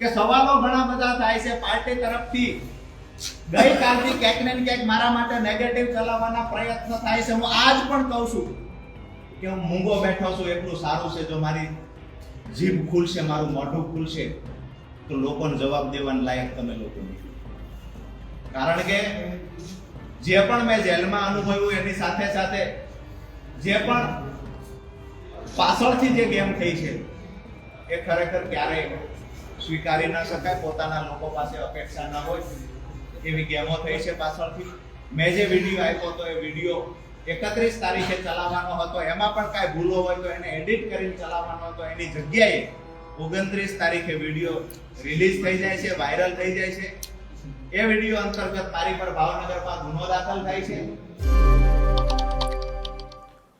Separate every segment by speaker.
Speaker 1: કે સવાલો ઘણા બધા થાય છે પાર્ટી તરફથી. ગઈકાલથી ક્યાંક ને ક્યાંક મારા માટે નેગેટિવ ચલાવવાના પ્રયત્ન થાય છે. હું આજ પણ કહું છું કે હું મૂંગો બેઠો છું, એટલું સારું છે જો મારી જીભ ખુલશે, મારું મોઢું ખુલશે, તો લોકોને જવાબ દેવાના લાયક તમે લોકો કારણ કે જે પણ મેં જેલમાં અનુભવ્યું એની સાથે સાથે જે પણ પાછળથી જે ગેમ થઈ છે, એ ખરેખર ક્યારેય સ્વીકારી ન શકાય, પોતાના લોકો પાસે અપેક્ષા ન હોય, એવી ગેમો થઈ છે પાછળથી. મેં જે વીડિયો આપ્યો હતો, એ વીડિયો એકત્રીસ તારીખે ચલાવવાનો હતો. એમાં પણ કાંઈ ભૂલો હોય તો એને એડિટ કરીને ચલાવવાનો હતો. એની જગ્યાએ ઓગણત્રીસ તારીખે વીડિયો રિલીઝ થઈ જાય છે, વાયરલ થઈ જાય છે. એ વીડિયો અંતર્ગત મારી પર ભાવનગરમાં ગુનો દાખલ થાય છે.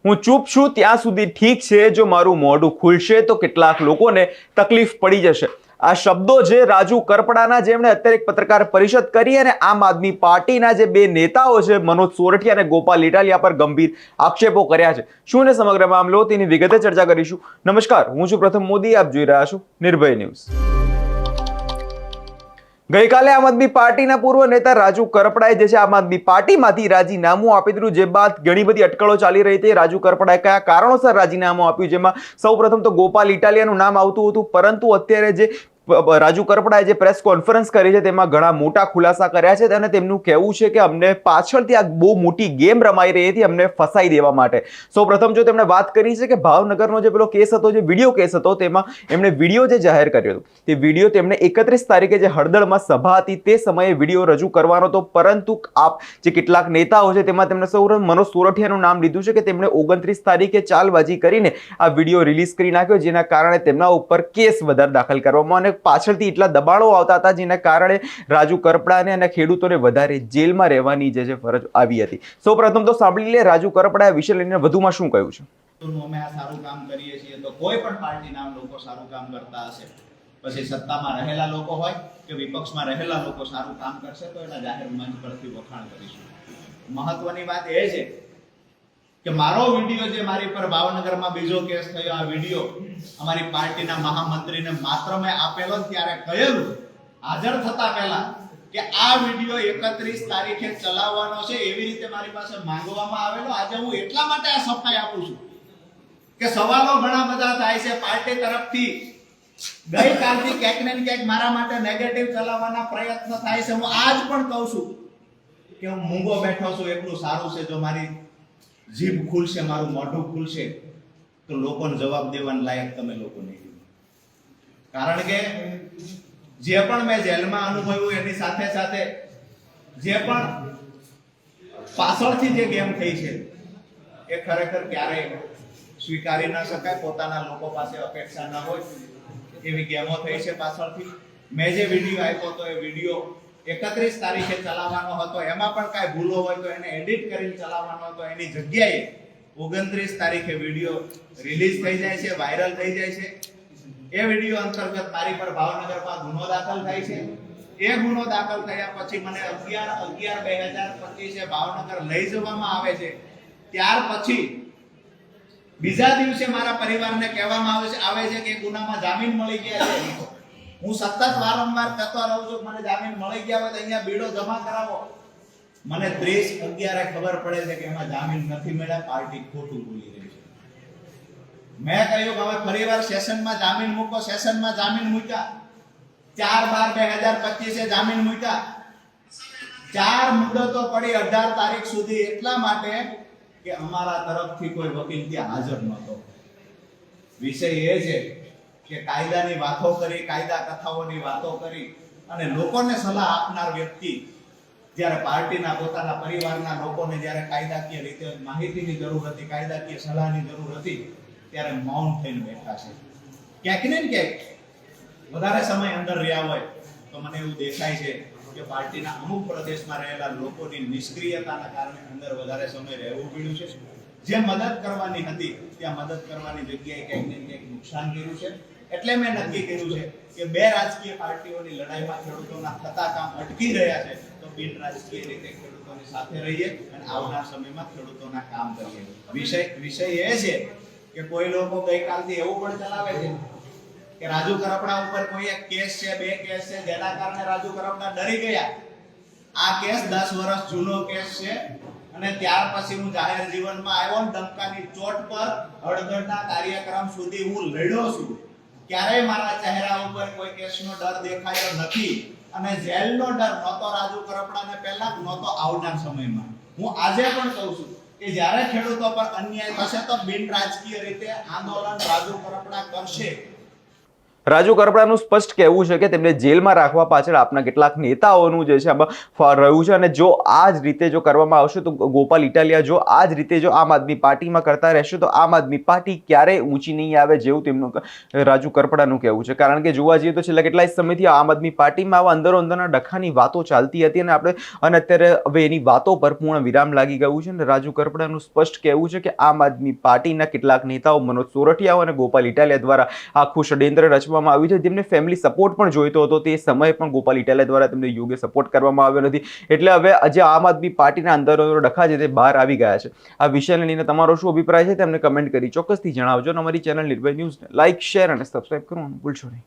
Speaker 2: હું ચૂપ છું, ત્યાં સુધી ઠીક છે, જો મારું મોઢું ખુલશે તો કેટલાક લોકોને તકલીફ પડી જશે. આ શબ્દો છે રાજુ કરપડાના જેમણે અત્યારે એક પત્રકાર પરિષદ કરી અને આમ આદમી પાર્ટીના જે બે નેતાઓ છે, મનોજ સોરઠી અને ગોપાલ ઇટાલિયા પર ગંભીર આક્ષેપો કર્યા છે. શું ને સમગ્ર મામલો? તેની વિગતે ચર્ચા કરીશું. નમસ્કાર, હું છું પ્રથમ મોદી, આપ જોઈ રહ્યા છો નિર્ભય ન્યૂઝ. ગઈકાલે આમ આદમી પાર્ટીના પૂર્વ નેતા રાજુ કરપડાએ જે છે આમ આદમી પાર્ટીમાંથી રાજીનામું આપી દીધું જે બાદ ઘણી બધી અટકળો ચાલી રહી હતી. રાજુ કરપડાએ કયા કારણોસર રાજીનામું આપ્યું? જેમાં સૌપ્રથમ તો ગોપાલ ઇટાલિયાનું નામ આવતું હતું, પરંતુ અત્યારે જે રાજુ કરપડાએ જે પ્રેસ કોન્ફરન્સ કરી છે તેમાં ઘણા મોટા ખુલાસા કર્યા છે અને તેમનું કહેવું છે કે અમને પાછળથી આ બહુ મોટી ગેમ રમાઈ રહી હતી અમને ફસાઈ દેવા માટે. સૌપ્રથમ જો તેમણે વાત કરી છે કે ભાવનગરનો જે પેલો કેસ હતો, જે વીડિયો કેસ હતો, તેમાં એમણે વીડિયો જે જાહેર કર્યો હતો, તે વીડિયો તેમણે એકત્રીસ તારીખે જે હળદળમાં સભા હતી તે સમયે વીડિયો રજૂ કરવાનો હતો, પરંતુ આપ જે કેટલાક નેતાઓ છે તેમાં તેમણે સૌ મનોજ સોરઠિયાનું નામ લીધું છે કે તેમણે ઓગણત્રીસ તારીખે ચાલબાજી કરીને આ વીડિયો રિલીઝ કરી નાખ્યો, જેના કારણે તેમના ઉપર કેસ વધારે દાખલ કરવામાં અને પાછળથી એટલા દબાણો આવતા હતા જેના કારણે રાજુ કરપડાને અને ખેડૂતોને વધારે જેલમાં રહેવાની જે છે ફરજ આવી હતી. સૌપ્રથમ તો સાંભળી લે, રાજુ કરપડા વિશે લઈને વધુમાં શું કહ્યું છે?
Speaker 1: અમે આ સારું કામ કરીએ છીએ તો કોઈ પણ પાર્ટીના લોકો સારું કામ કરતા હશે. પછી સત્તામાં રહેલા લોકો હોય કે વિપક્ષમાં રહેલા લોકો સારું કામ કરશે તો એના જાહેર મંચ પરથી વખાણ કરીશું. મહત્વની વાત એ છે કે મારો વીડિયો જે મારી પર ભાવનગરમાં બીજો કેસ થયો, આ વીડિયો અમારી પાર્ટીના મહામંત્રીને માત્ર મેં આપેલો ત્યારે કહેલું. હાજર થતા પહેલા કે આ વીડિયો એકત્રીસ તારીખે ચલાવવાનો છે, એવી રીતે મારી પાસે માંગવામાં આવેલો. આજે હું એટલા માટે આ સફાઈ આપું છું કે સવાલો ઘણા બધા થાય છે પાર્ટી તરફથી. ગઈકાલથી ક્યાંક ને ક્યાંક મારા માટે નેગેટિવ ચલાવવાના પ્રયત્ન થાય છે. હું આજ પણ કહું છું કે હું મૂંગો બેઠો છું, એટલું સારું છે જો મારી જીભ ખુલશે, મારું મોઢું ખુલશે, તો લોકોને જવાબ દેવાના લાયક તમે લોકો નહીં કારણ કે જે પણ મેં જેલમાં અનુભવ્યું એની સાથે સાથે જે પણ પાછળથી જે ગેમ થઈ છે, એ ખરેખર ક્યારેય સ્વીકારી ન શકાય, પોતાના લોકો પાસે અપેક્ષા ન હોય, એવી ગેમો થઈ છે પાછળથી. મેં જે વીડિયો આપ્યો હતો, એ વીડિયો એકત્રીસ તારીખે ચલાવવાનો હતો. એમાં પણ કાંઈ ભૂલો હોય તો એને એડિટ કરીને ચલાવવાનો હતો. એની જગ્યાએ ઓગણત્રીસ તારીખે વીડિયો રિલીઝ થઈ જાય છે વાયરલ થઈ જાય છે. એ વીડિયો અંતર્ગત મારી પર ભાવનગરમાં ગુનો દાખલ થાય છે. એ ગુનો દાખલ થયા પછી મને અગિયાર અગિયાર બે હજાર પચીસે ભાવનગર લઈ જવામાં આવે છે. ત્યાર પછી બીજા દિવસે મારા પરિવારને કહેવામાં આવે છે આવે છે કે ગુનામાં જામીન મળી ગયા છે. હું સતત વારંવાર કહેતો રહું છું, મને જામીન મળી ગયા હોય તો અહીંયા બીડો જમા કરાવો. મને ત્રીસ અગિયારે ખબર પડે છે કે એમાં જામીન નથી મળ્યા, પાર્ટી ખોટું બોલી રહી છે. મેં કહ્યું કે હવે ફરીવાર સેશનમાં જામીન મૂકો, સેશનમાં જામીન મૂક્યા. ચાર બાર બે હજાર પચીસે જામીન મૂક્યા. ચાર મુદતો પડી અઢાર તારીખ સુધી, એટલા માટે કે અમારા તરફથી કોઈ વકીલ ત્યાં હાજર નહોતો. વિષય એ છે કે કાયદાની વાતો કરી, કાયદા કથાઓની વાતો કરી અને લોકોને સલાહ આપનાર વ્યક્તિ જ્યારે પાર્ટીના પોતાના પરિવારના લોકોને જ્યારે કાયદાકીય રીતે માહિતીની જરૂર હતી, કાયદાકીય સલાહની જરૂર હતી, ત્યારે મૌન થઈને બેઠા છે. ક્યાંક ને ક્યાંક વધારે સમય અંદર રહ્યા હોય તો મને એવું દેખાય છે કે પાર્ટીના અમુક પ્રદેશમાં રહેલા લોકોની નિષ્ક્રિયતાના કારણે અંદર વધારે સમય રહેવું પડ્યું છે. જે મદદ કરવાની હતી, ત્યાં મદદ કરવાની જગ્યાએ ક્યાંક ને ક્યાંક નુકસાન કર્યું છે. એટલે મેં નક્કી કર્યું છે કે બે રાજકીય પાર્ટીઓની લડાઈમાં ખેડૂતોના થતા કામ અટકી રહ્યા છે, તો બિન રાજકીય રીતે ખેડૂતોની સાથે રહીએ અને આવનાર સમયમાં ખેડૂતોના કામ કરીએ. વિષય વિષય એ છે કે કોઈ લોકો ગઈકાલથી એવું પણ ચલાવે છે કે રાજુ કરપડા ઉપર કોઈ એક કેસ છે, બે કેસ છે, જેના કારણે રાજુ કરપડા ડરી ગયા. આ કેસ 10 વર્ષ જૂનો કેસ છે અને ત્યાર પછી હું જાહેર જીવનમાં આવ્યો ડંકાની ચોટ પર હળદરના કાર્યક્રમ સુધી હું લડ્યો છું. ક્યારેય મારા ચહેરા ઉપર કોઈ કેસનો ડર દેખાયો નથી. અને જેલનો ડર નહોતો રાજુ કરપડાને પહેલા, નહોતો આવનાર સમયમાં. હું આજે પણ કહું છું કે જ્યારે ખેડૂતો પર અન્યાય થશે તો બિન રાજકીય રીતે આંદોલન રાજુ કરપડા કરશે.
Speaker 2: રાજુ કરપડાનું સ્પષ્ટ કહેવું છે કે તેમને જેલમાં રાખવા પાછળ આપના કેટલાક નેતાઓનું જે છે આમાં રહ્યું છે. અને જો આ જ રીતે જો કરવામાં આવશે તો ગોપાલ ઇટાલિયા જો આ જ રીતે જો આમ આદમી પાર્ટીમાં કરતા રહેશે તો આમ આદમી પાર્ટી ક્યારેય ઊંચી નહીં આવે જેવું તેમનું રાજુ કરપડાનું કહેવું છે. કારણ કે જોવા જઈએ તો છેલ્લા કેટલાય સમયથી આમ આદમી પાર્ટીમાં આવા અંદરો અંદરના ડખાની વાતો ચાલતી હતી અને આપણે, અને અત્યારે હવે એની વાતો પર પૂર્ણ વિરામ લાગી ગયું છે. અને રાજુ કરપડાનું સ્પષ્ટ કહેવું છે કે આમ આદમી પાર્ટીના કેટલાક નેતાઓ મનોજ સોરઠિયાઓ અને ગોપાલ ઇટાલિયા દ્વારા આખું ષડયંત્ર રચવામાં આવ્યું છે. જેમને ફેમિલી સપોર્ટ પણ જોઈતો હતો, તે સમયે પણ ગોપાલ ઇટાલિયા દ્વારા તેમને યોગ્ય સપોર્ટ કરવામાં આવ્યો નથી. એટલે હવે આજે આમ આદમી પાર્ટીના અંદર ડખા છે, તે બહાર આવી ગયા છે. આ વિષયને લઈને તમારો શું અભિપ્રાય છે તેમને કમેન્ટ કરી ચોક્કસથી જણાવજો અને અમારી ચેનલ નિર્ભય ન્યૂઝને લાઇક શેર અને સબસ્ક્રાઇબ કરવાનું ભૂલશો નહીં.